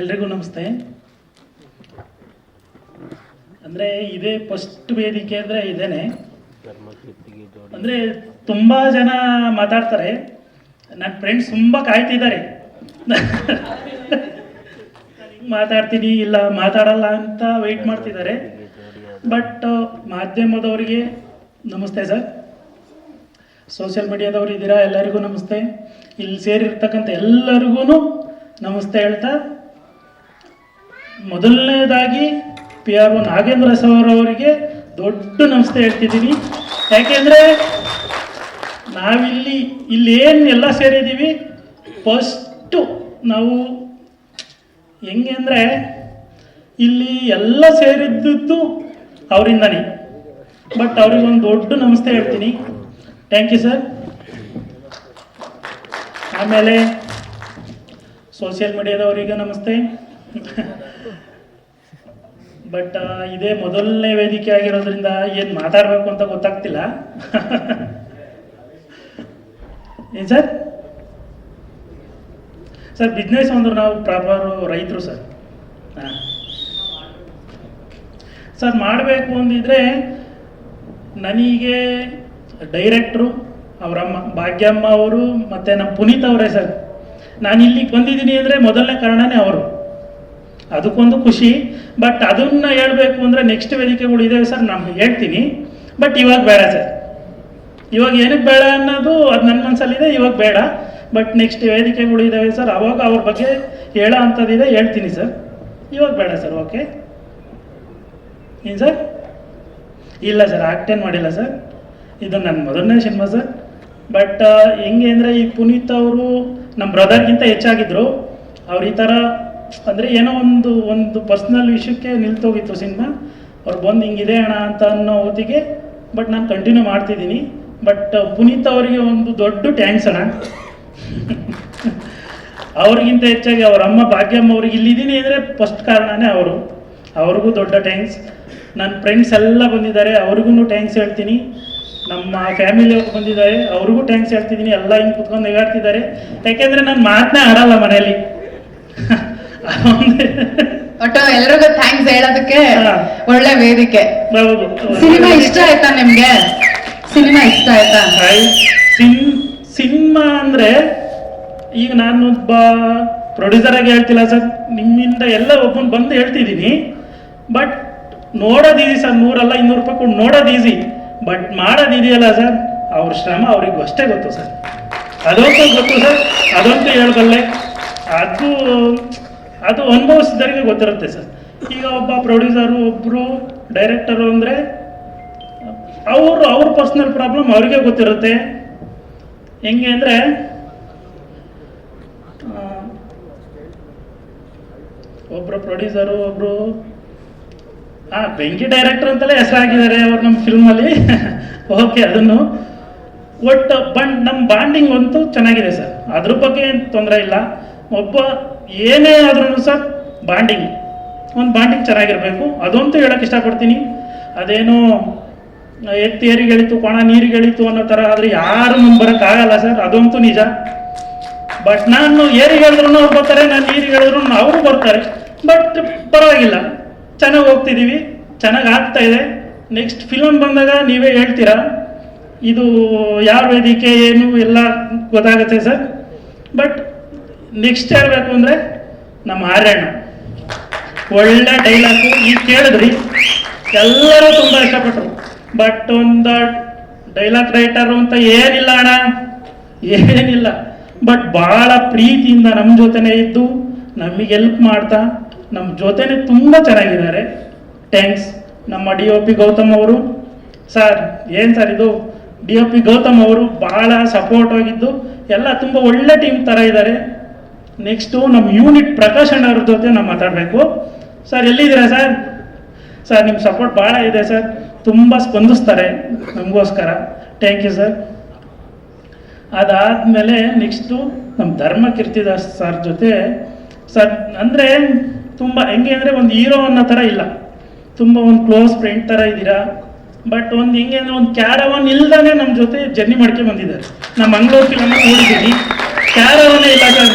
ಎಲ್ರಿಗೂ ನಮಸ್ತೆ. ಅಂದ್ರೆ ಇದೇ ಫಸ್ಟ್ ವೇದಿಕೆ ಅಂದ್ರೆ ಇದೇನೆ. ಅಂದ್ರೆ ತುಂಬಾ ಜನ ಮಾತಾಡ್ತಾರೆ. ನನ್ನ ಫ್ರೆಂಡ್ಸ್ ತುಂಬಾ ಕಾಯ್ತಿದ್ದಾರೆ. ಮಾತಾಡ್ತೀನಿ, ಇಲ್ಲ ಮಾತಾಡಲ್ಲ ಅಂತ ವೆಯ್ಟ್ ಮಾಡ್ತಿದ್ದಾರೆ. ಬಟ್ ಮಾಧ್ಯಮದವರಿಗೆ ನಮಸ್ತೆ ಸರ್ ಸೋಷಿಯಲ್ ಮೀಡಿಯಾದವ್ರು ಇದ್ದೀರಾ, ಎಲ್ಲರಿಗೂ ನಮಸ್ತೆ. ಇಲ್ಲಿ ಸೇರಿರ್ತಕ್ಕಂಥ ಎಲ್ಲರಿಗೂ ನಮಸ್ತೆ ಹೇಳ್ತಾ ಮೊದಲನೇದಾಗಿ P R O Nagendra sir ಅವರಿಗೆ ದೊಡ್ಡ ನಮಸ್ತೆ ಹೇಳ್ತಿದ್ದೀನಿ. ಯಾಕೆಂದರೆ ನಾವಿಲ್ಲಿ ಇಲ್ಲಿ ಏನು ಎಲ್ಲ ಸೇರಿದ್ದೀವಿ? ಫಸ್ಟು ನಾವು ಹೆಂಗೆ ಅಂದರೆ ಇಲ್ಲಿ ಎಲ್ಲ ಸೇರಿದ್ದದ್ದು ಅವರಿಂದನೇ. ಬಟ್ ಅವ್ರಿಗೆ ಒಂದು ದೊಡ್ಡ ನಮಸ್ತೆ ಹೇಳ್ತೀನಿ. ಥ್ಯಾಂಕ್ ಯು ಸರ್ ಆಮೇಲೆ ಸೋಷಿಯಲ್ ಮೀಡಿಯಾದವರಿಗೆ ನಮಸ್ತೆ. ಬಟ್ ಇದೇ ಮೊದಲನೇ ವೇದಿಕೆ ಆಗಿರೋದ್ರಿಂದ ಏನು ಮಾತಾಡಬೇಕು ಅಂತ ಗೊತ್ತಾಗ್ತಿಲ್ಲ. ಏನು ಸರ್? ಸರ್ ಬಿಸ್ನೆಸ್ ಅಂದ್ರೆ ನಾವು ಪ್ರಾಪರ್ ರೈತರು ಸರ್. ಸರ್, ಮಾಡಬೇಕು ಅಂದಿದ್ರೆ ನನಗೆ ಡೈರೆಕ್ಟ್ರು ಅವರಮ್ಮ ಭಾಗ್ಯಮ್ಮ ಅವರು ಮತ್ತು ನಮ್ಮ ಪುನೀತ್ ಅವರೇ ಸರ್. ನಾನು ಇಲ್ಲಿಗೆ ಬಂದಿದ್ದೀನಿ ಅಂದರೆ ಮೊದಲನೇ ಕಾರಣನೇ ಅವರು. ಅದಕ್ಕೊಂದು ಖುಷಿ. ಬಟ್ ಅದನ್ನು ಹೇಳಬೇಕು ಅಂದರೆ ನೆಕ್ಸ್ಟ್ ವೇದಿಕೆಗಳು ಇದಾವೆ ಸರ್ ನಾನು ಹೇಳ್ತೀನಿ. ಬಟ್ ಇವಾಗ ಬೇಡ ಸರ್ ಇವಾಗ ಏನಕ್ಕೆ ಬೇಡ ಅನ್ನೋದು ಅದು ನನ್ನ ಮನಸ್ಸಲ್ಲಿದೆ ಇವಾಗ ಬೇಡ. ಬಟ್ ನೆಕ್ಸ್ಟ್ ವೇದಿಕೆಗಳು ಇದ್ದಾವೆ ಸರ್ ಅವಾಗ ಅವ್ರ ಬಗ್ಗೆ ಹೇಳೋ ಅಂಥದ್ದಿದೆ, ಹೇಳ್ತೀನಿ ಸರ್ ಇವಾಗ ಬೇಡ ಸರ್ ಓಕೆ ಏನು ಸರ್ ಇಲ್ಲ ಸರ್ ಆಕ್ಟೇನ್ ಮಾಡಿಲ್ಲ ಸರ್ ಇದು ನನ್ನ ಮೊದಲನೇ ಸಿನಿಮಾ ಸರ್ ಬಟ್ ಹೆಂಗೆ ಅಂದರೆ ಈ ಪುನೀತ್ ಅವರು ನಮ್ಮ ಬ್ರದರ್ಗಿಂತ ಹೆಚ್ಚಾಗಿದ್ದರು ಅವ್ರು ಈ ಥರ ಅಂದರೆ ಏನೋ ಒಂದು ಒಂದು ಪರ್ಸ್ನಲ್ ವಿಷಯಕ್ಕೆ ನಿಲ್ತೋಗಿತ್ತು ಸಿನಿಮಾ. ಅವ್ರು ಬಂದು ಹಿಂಗಿದೆ ಅಣ್ಣ ಅಂತ ಅನ್ನೋ ಹೊತ್ತಿಗೆ ಬಟ್ ನಾನು ಕಂಟಿನ್ಯೂ ಮಾಡ್ತಿದ್ದೀನಿ. ಬಟ್ ಪುನೀತ್ ಅವರಿಗೆ ಒಂದು ದೊಡ್ಡ ಟ್ಯಾಂಕ್ಸ್ ಅಣ್ಣ. ಅವ್ರಿಗಿಂತ ಹೆಚ್ಚಾಗಿ ಅವ್ರ ಅಮ್ಮ ಭಾಗ್ಯಮ್ಮ ಅವ್ರಿಗೆ ಇಲ್ಲಿದ್ದೀನಿ ಅಂದರೆ ಫಸ್ಟ್ ಕಾರಣನೇ ಅವರು. ಅವ್ರಿಗೂ ದೊಡ್ಡ ಟ್ಯಾಂಕ್ಸ್ ನನ್ನ ಫ್ರೆಂಡ್ಸ್ ಎಲ್ಲ ಬಂದಿದ್ದಾರೆ ಅವ್ರಿಗೂ ಟ್ಯಾಂಕ್ಸ್ ಹೇಳ್ತೀನಿ. ನಮ್ಮ ಫ್ಯಾಮಿಲಿ ಅವ್ರು ಬಂದಿದ್ದಾರೆ, ಅವ್ರಿಗೂ ಟ್ಯಾಂಕ್ಸ್ ಹೇಳ್ತಿದ್ದೀನಿ. ಎಲ್ಲ ಹಿಂಗೆ ಕುತ್ಕೊಂಡು ನೆಗಾಡ್ತಿದ್ದಾರೆ. ಯಾಕೆಂದರೆ ನಾನು ಮಾತನ್ನೇ ಆಡಲ್ಲ ಮನೆಯಲ್ಲಿ. ಒಟ್ಟು ಎಲ್ರಿಗೂ ಥ್ಯಾಂಕ್ಸ್ ಹೇಳೋದಕ್ಕೆ. ಒಳ್ಳೆ ವೇದಿಕೆ. ಸಿನಿಮಾ ಇಷ್ಟ ಆಯ್ತಾ ನಿಮ್ಗೆ? ಸಿನಿಮಾ ಇಷ್ಟ ಆಯ್ತಾ? ಸಿನಿಮಾ ಅಂದ್ರೆ ಈಗ ನಾನು ಒಬ್ಬ ಪ್ರೊಡ್ಯೂಸರ್ ಆಗಿ ಹೇಳ್ತಿಲ್ಲ ಸರ್. ನಿಮ್ಮಿಂದ ಎಲ್ಲ ಒಬ್ಬನ್ ಬಂದು ಹೇಳ್ತಿದ್ದೀನಿ. ಬಟ್ ನೋಡೋದು ಈಸಿ ಸರ್. ನೂರಲ್ಲ ಇನ್ನೂರು ರೂಪಾಯಿ ಕೊಟ್ಟು ನೋಡೋದು ಈಸಿ ಬಟ್ ಮಾಡೋದು ಇದೆಯಲ್ಲ ಸರ್. ಅವ್ರ ಶ್ರಮ ಅವ್ರಿಗೆ ಅಷ್ಟೇ ಗೊತ್ತು ಸರ್. ಅದಂತೂ ಗೊತ್ತು ಸರ್. ಅದಂತೂ ಹೇಳ್ಬಲ್ಲೆ. ಅದು ಅದು ಅನುಭವಿಸಿದವರಿಗೆ ಗೊತ್ತಿರುತ್ತೆ ಸರ್. ಈಗ ಒಬ್ಬ ಪ್ರೊಡ್ಯೂಸರು ಒಬ್ಬರು ಡೈರೆಕ್ಟರು ಅಂದರೆ ಅವರು, ಅವ್ರ ಪರ್ಸ್ನಲ್ ಪ್ರಾಬ್ಲಮ್ ಅವ್ರಿಗೆ ಗೊತ್ತಿರುತ್ತೆ. ಹೆಂಗೆ ಅಂದರೆ ಒಬ್ಬರು ಪ್ರೊಡ್ಯೂಸರು ಒಬ್ಬರು ಹಾಂ ಬೆಂಕಿ ಡೈರೆಕ್ಟರ್ ಅಂತಲೇ ಹೆಸರಾಗಿದ್ದಾರೆ ಅವ್ರು ನಮ್ಮ ಫಿಲ್ಮಲ್ಲಿ ಓಕೆ ಅದನ್ನು. ಒಟ್ಟು ಬಂಡ್ ನಮ್ಮ ಬಾಂಡಿಂಗ್ ಅಂತೂ ಚೆನ್ನಾಗಿದೆ ಸರ್. ಅದ್ರ ಬಗ್ಗೆ ಏನು ತೊಂದರೆ ಇಲ್ಲ. ಒಬ್ಬ ಏನೇ ಆದ್ರೂ ಸರ್ ಬಾಂಡಿಂಗ್, ಒಂದು ಬಾಂಡಿಂಗ್ ಚೆನ್ನಾಗಿರಬೇಕು. ಅದಂತೂ ಹೇಳಕ್ಕೆ ಇಷ್ಟಪಡ್ತೀನಿ. ಅದೇನು ಎತ್ತಿ ಕೋಣ ಕೊಣ ನೀರಿಗೆಳಿತು ಅನ್ನೋ ಥರ ಆದರೆ ಯಾರು ಮುಂದೆ ಬರೋಕ್ಕಾಗಲ್ಲ ಸರ್. ಅದಂತೂ ನಿಜ. ಬಟ್ ನಾನು ಏರಿಗೆ ಹೇಳಿದ್ರು ಅವ್ರು ಬರ್ತಾರೆ, ನಾನು ನೀರಿಗೆ ಹೇಳಿದ್ರು ಅವರು ಬರ್ತಾರೆ. ಬಟ್ ಪರವಾಗಿಲ್ಲ. ಚೆನ್ನಾಗಿ ಹೋಗ್ತಿದ್ದೀವಿ ಚೆನ್ನಾಗಿ ಆಗ್ತಾ ಇದೆ. ನೆಕ್ಸ್ಟ್ ಫಿಲಮ್ ಬಂದಾಗ ನೀವೇ ಹೇಳ್ತೀರಾ? ಇದು ಯಾವ ವೇದಿಕೆ, ಏನು, ಎಲ್ಲ ಗೊತ್ತಾಗುತ್ತೆ ಸರ್. ಬಟ್ ನೆಕ್ಸ್ಟ್ ಹೇಳಬೇಕು ಅಂದರೆ ನಮ್ಮ ಆರ್ಯಣ್ಣ. ಒಳ್ಳೆ ಡೈಲಾಗು ಈಗ ಕೇಳಿದ್ರಿ. ಎಲ್ಲರೂ ತುಂಬ ಇಷ್ಟಪಟ್ಟರು ಬಟ್ ಒಂದು ಡೈಲಾಗ್ ರೈಟರು ಅಂತ ಏನಿಲ್ಲ ಅಣ್ಣ. ಏನಿಲ್ಲ. ಬಟ್ ಭಾಳ ಪ್ರೀತಿಯಿಂದ ನಮ್ಮ ಜೊತೆನೇ ಇದ್ದು, ನಮಗೆ ಹೆಲ್ಪ್ ಮಾಡ್ತಾ ನಮ್ಮ ಜೊತೆನೆ ತುಂಬ ಚೆನ್ನಾಗಿದ್ದಾರೆ. ಥ್ಯಾಂಕ್ಸ್ ನಮ್ಮ ಡಿ ಒ ಪಿ ಗೌತಮ್ ಅವರು. ಸರ್ ಏನು ಸರ್ ಇದು? ಡಿ ಒ ಪಿ ಗೌತಮ್ ಅವರು ಭಾಳ ಸಪೋರ್ಟ್ ಆಗಿದ್ದು, ಎಲ್ಲ ತುಂಬ ಒಳ್ಳೆ ಟೀಮ್ ಥರ ಇದ್ದಾರೆ. ನೆಕ್ಸ್ಟು ನಮ್ಮ ಯೂನಿಟ್ ಪ್ರಕಾಶ್ ಅಣ್ಣ ಜೊತೆ ನಾವು ಮಾತಾಡಬೇಕು. ಸರ್ ಎಲ್ಲಿದ್ದೀರಾ ಸರ್ ಸರ್ ನಿಮ್ಮ ಸಪೋರ್ಟ್ ಭಾಳ ಇದೆ ಸರ್ ತುಂಬ ಸ್ಪಂದಿಸ್ತಾರೆ ನಮಗೋಸ್ಕರ. ಥ್ಯಾಂಕ್ ಯು ಸರ್ ಅದಾದಮೇಲೆ ನೆಕ್ಸ್ಟು ನಮ್ಮ ಧರ್ಮ ಕೀರ್ತಿದಾಸ್ ಸರ್ ಜೊತೆ ಸರ್ ಅಂದರೆ ತುಂಬ ಹೆಂಗೆ ಅಂದರೆ ಒಂದು ಹೀರೋ ಅನ್ನೋ ಥರ ಇಲ್ಲ. ತುಂಬ ಒಂದು ಕ್ಲೋಸ್ ಫ್ರೆಂಡ್ ಥರ ಇದ್ದೀರಾ. ಬಟ್ ಒಂದು ಹೆಂಗೆ ಅಂದರೆ ಒಂದು ಕ್ಯಾರವನ್ ಇಲ್ದೇ ನಮ್ಮ ಜೊತೆ ಜರ್ನಿ ಮಾಡ್ಕೊಂಡು ಬಂದಿದ್ದಾರೆ. ನಮ್ಮ ಮಂಗಳೂರು ಫಿಲಮ್ ನೋಡಿದ್ದೀನಿ. ಕ್ಯಾರವನ್ನೇ ಇಲ್ಲ ಸರ್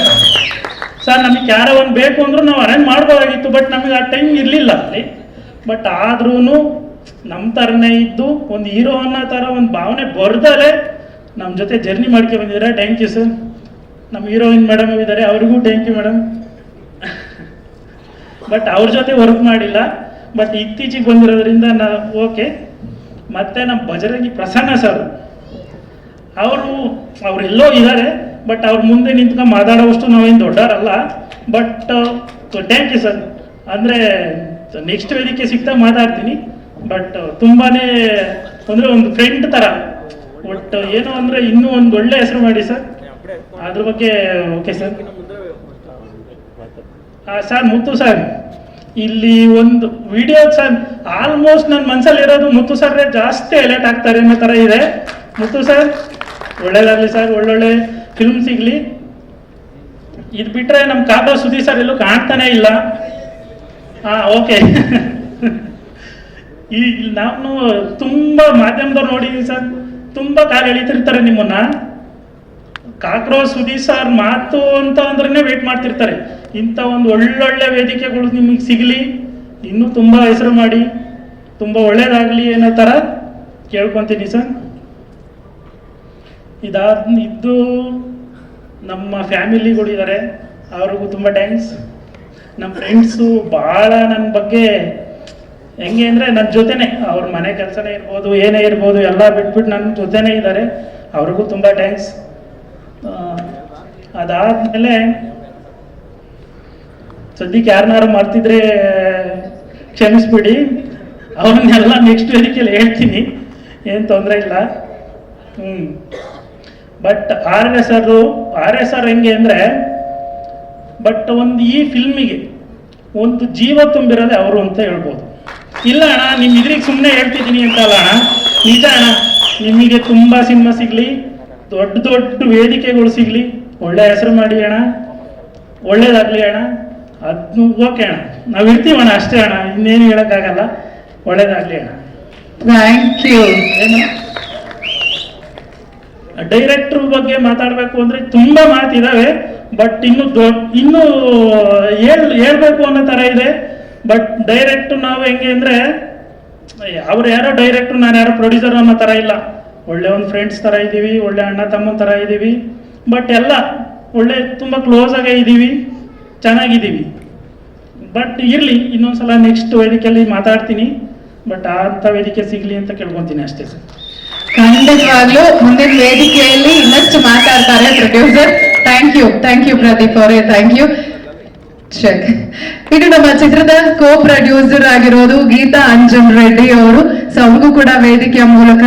ಸರ್ ನಮಗೆ ಕ್ಯಾರವನ್ ಬೇಕು ಅಂದ್ರೂ ನಾವು ಅರೇಂಜ್ ಮಾಡ್ಬೋದಾಗಿತ್ತು ಬಟ್ ನಮಗೆ ಆ ಟೈಮ್ ಇರಲಿಲ್ಲ ಅಲ್ಲಿ. ಬಟ್ ಆದ್ರೂ ನಮ್ಮ ಥರನೇ ಇದ್ದು, ಒಂದು ಹೀರೋ ಅನ್ನೋ ಥರ ಒಂದು ಭಾವನೆ ಬರ್ದಲೆ ನಮ್ಮ ಜೊತೆ ಜರ್ನಿ ಮಾಡ್ಕೊಂಡು ಬಂದಿದ್ದಾರೆ. ಥ್ಯಾಂಕ್ ಯು ಸರ್ ನಮ್ಮ ಹೀರೋಯಿನ್ ಮೇಡಮ್ ಇದ್ದಾರೆ, ಅವ್ರಿಗೂ ಥ್ಯಾಂಕ್ ಯು ಮೇಡಮ್ ಬಟ್ ಅವ್ರ ಜೊತೆ ವರ್ಕ್ ಮಾಡಿಲ್ಲ. ಬಟ್ ಇತ್ತೀಚೆಗೆ ಬಂದಿರೋದ್ರಿಂದ ನಾ ಓಕೆ ಮತ್ತೆ ನಮ್ಮ ಬಜರಂಗಿ ಪ್ರಸನ್ನ ಸರ್, ಅವರು, ಅವರೆಲ್ಲೋ ಇದ್ದಾರೆ. ಬಟ್ ಅವ್ರ ಮುಂದೆ ನಿಂತ್ಕೊಂಡು ಮಾತಾಡೋವಷ್ಟು ನಾವೇನು ದೊಡ್ಡವರಲ್ಲ. ಬಟ್ ಥ್ಯಾಂಕ್ ಯು ಸರ್ ಅಂದರೆ ನೆಕ್ಸ್ಟ್ ವೇದಿಕೆ ಸಿಗ್ತಾ ಮಾತಾಡ್ತೀನಿ. ಬಟ್ ತುಂಬಾ ಅಂದರೆ ಒಂದು ಫ್ರೆಂಡ್ ಥರ ಬಟ್ ಏನು ಅಂದರೆ ಇನ್ನೂ ಒಂದು ಒಳ್ಳೆ ಹೆಸರು ಮಾಡಿ ಸರ್ ಅದ್ರ ಬಗ್ಗೆ okay sir sir Muthu sir ಇಲ್ಲಿ ಒಂದು ವಿಡಿಯೋ ಸರ್ ಆಲ್ಮೋಸ್ಟ್ ನನ್ನ ಮನಸ್ಸಲ್ಲಿ ಇರೋದು ಮುತ್ತು ಸರ್ ಜಾಸ್ತಿ ಎಲೆಟ್ ಆಗ್ತಾರೆ ಅನ್ನೋ ಥರ ಇದೆ. ಮುತ್ತು ಸರ್ ಒಳ್ಳೇದಾಗಲಿ ಸರ್ ಒಳ್ಳೊಳ್ಳೆ ಫಿಲ್ಮ್ ಸಿಗಲಿ. ಇದು ಬಿಟ್ಟರೆ ನಮ್ಮ ಕಾಕ ಸುದೀಪ್ ಸರ್ ಎಲ್ಲೂ ಕಾಣ್ತಾನೆ ಇಲ್ಲ. ಹಾಂ ಓಕೆ ಈ, ನಾನು ತುಂಬ ಮಾಧ್ಯಮದವ್ರು ನೋಡಿದ್ದೀನಿ ಸರ್, ತುಂಬ ಕಾಲ ಎಳಿತಿರ್ತಾರೆ ನಿಮ್ಮನ್ನ. ಕಾಕ್ರೋಚ್ ಸುದೀಪ್ ಸರ್ ಮಾತು ಅಂತ ಅಂದ್ರೆ ವೇಟ್ ಮಾಡ್ತಿರ್ತಾರೆ. ಇಂಥ ಒಂದು ಒಳ್ಳೊಳ್ಳೆ ವೇದಿಕೆಗಳು ನಿಮಗೆ ಸಿಗಲಿ. ಇನ್ನೂ ತುಂಬ ಹೆಸರು ಮಾಡಿ. ತುಂಬ ಒಳ್ಳೇದಾಗಲಿ ಅನ್ನೋ ಥರ ಕೇಳ್ಕೊತೀನಿ ಸರ್. ಇದಾದ ಇದ್ದು ನಮ್ಮ ಫ್ಯಾಮಿಲಿಗಳಿದ್ದಾರೆ. ಅವ್ರಿಗೂ ತುಂಬ ಥ್ಯಾಂಕ್ಸ್. ನಮ್ಮ ಫ್ರೆಂಡ್ಸು ಭಾಳ ನನ್ನ ಬಗ್ಗೆ ಹೆಂಗೆ ಅಂದರೆ ನನ್ನ ಜೊತೆನೇ, ಅವ್ರ ಮನೆ ಕೆಲಸನೇ ಇರ್ಬೋದು, ಏನೇ ಇರ್ಬೋದು, ಎಲ್ಲ ಬಿಟ್ಬಿಟ್ಟು ನನ್ನ ಜೊತೆನೇ ಇದ್ದಾರೆ. ಅವ್ರಿಗೂ ತುಂಬ ಥ್ಯಾಂಕ್ಸ್. ಅದಾದಮೇಲೆ ಸದ್ಯಕ್ಕೆ ಯಾರನ್ನಾರು ಮಾಡ್ತಿದ್ರೆ ಕ್ಷಮಿಸ್ಬಿಡಿ. ಅವನ್ನೆಲ್ಲ ನೆಕ್ಸ್ಟ್ ವೇದಿಕೆಯಲ್ಲಿ ಹೇಳ್ತೀನಿ. ಏನು ತೊಂದರೆ ಇಲ್ಲ. ಹ್ಞೂ but R S R R S R ಹೆಂಗೆ ಅಂದರೆ ಬಟ್ ಒಂದು ಈ ಫಿಲ್ಮಿಗೆ ಒಂದು ಜೀವ ತುಂಬಿರೋದೆ ಅವರು ಅಂತ ಹೇಳ್ಬೋದು. ಇಲ್ಲ ಅಣ್ಣ ನಿಮ್ಮ ಇದ್ರಿಗೆ ಸುಮ್ಮನೆ ಹೇಳ್ತಿದ್ದೀನಿ ಅಂತ ಅಲ್ಲ ಅಣ್ಣ. ನಿಜ ಅಣ್ಣ ನಿಮಗೆ ತುಂಬ ಸಿನಿಮಾ ಸಿಗಲಿ ದೊಡ್ಡ ದೊಡ್ಡ ವೇದಿಕೆಗಳು ಸಿಗಲಿ. ಒಳ್ಳೆ ಹೆಸರು ಮಾಡಿ ಅಣ್ಣ. ಒಳ್ಳೇದಾಗಲಿ ಅಣ್ಣ. ಅದನ್ನು ಓಕೆ ಅಣ್ಣ. ನಾವು ಇರ್ತೀವಣ್ಣ ಅಷ್ಟೇ ಅಣ್ಣ. ಇನ್ನೇನು ಹೇಳೋಕ್ಕಾಗಲ್ಲ. ಒಳ್ಳೇದಾಗಲಿ ಅಣ್ಣ. ಥ್ಯಾಂಕ್ ಯು ಏನು? ಡೈರೆಕ್ಟರ್ ಬಗ್ಗೆ ಮಾತಾಡಬೇಕು ಅಂದ್ರೆ ತುಂಬಾ ಮಾತಿದಾವೆ ಬಟ್ ಇನ್ನು ದೊಡ್ಡ ಇನ್ನು, ಹೇಳ್, ಹೇಳ್ಬೇಕು ಅನ್ನೋ ತರ ಇದೆ. ಬಟ್ ಡೈರೆಕ್ಟ್ ನಾವು ಹೆಂಗೆ ಅಂದ್ರೆ, ಅವ್ರು ಯಾರೋ ಡೈರೆಕ್ಟ್ರು ನಾನು ಯಾರೋ ಪ್ರೊಡ್ಯೂಸರ್ ಅನ್ನೋ ತರ ಇಲ್ಲ. ಒಳ್ಳೆ ಒಂದು ಫ್ರೆಂಡ್ಸ್ ತರ ಇದ್ದೀವಿ, ಒಳ್ಳೆ ಅಣ್ಣ ತಮ್ಮನ ತರ ಇದ್ದೀವಿ. ಬಟ್ ಎಲ್ಲ ಒಳ್ಳೆ ತುಂಬಾ ಕ್ಲೋಸ್ ಆಗೇ ಇದ್ದೀವಿ, ಚೆನ್ನಾಗಿದ್ದೀವಿ. ಬಟ್ ಇರಲಿ, ಇನ್ನೊಂದ್ಸಲ ನೆಕ್ಸ್ಟ್ ವೇದಿಕೆಯಲ್ಲಿ ಮಾತಾಡ್ತೀನಿ. ಬಟ್ ಅಂಥ ವೇದಿಕೆ ಸಿಗಲಿ ಅಂತ ಕೇಳ್ಕೊತೀನಿ ಅಷ್ಟೇ ಸರ್. ಖಂಡಿತವಾಗ್ಲೂ ಮುಂದಿನ ವೇದಿಕೆಯಲ್ಲಿ ಇನ್ನಷ್ಟು ಮಾತಾಡ್ತಾರೆ producer thank you thank you Pradeep ಅವರೇ. ಥ್ಯಾಂಕ್ ಯು ಇದು ನಮ್ಮ ಚಿತ್ರದ ಕೋ ಪ್ರೊಡ್ಯೂಸರ್ ಆಗಿರೋದು ಗೀತಾ ಅಂಜನ್ ರೆಡ್ಡಿ ಅವರು. ಸೊ ಕೂಡ ವೇದಿಕೆಯ ಮೂಲಕ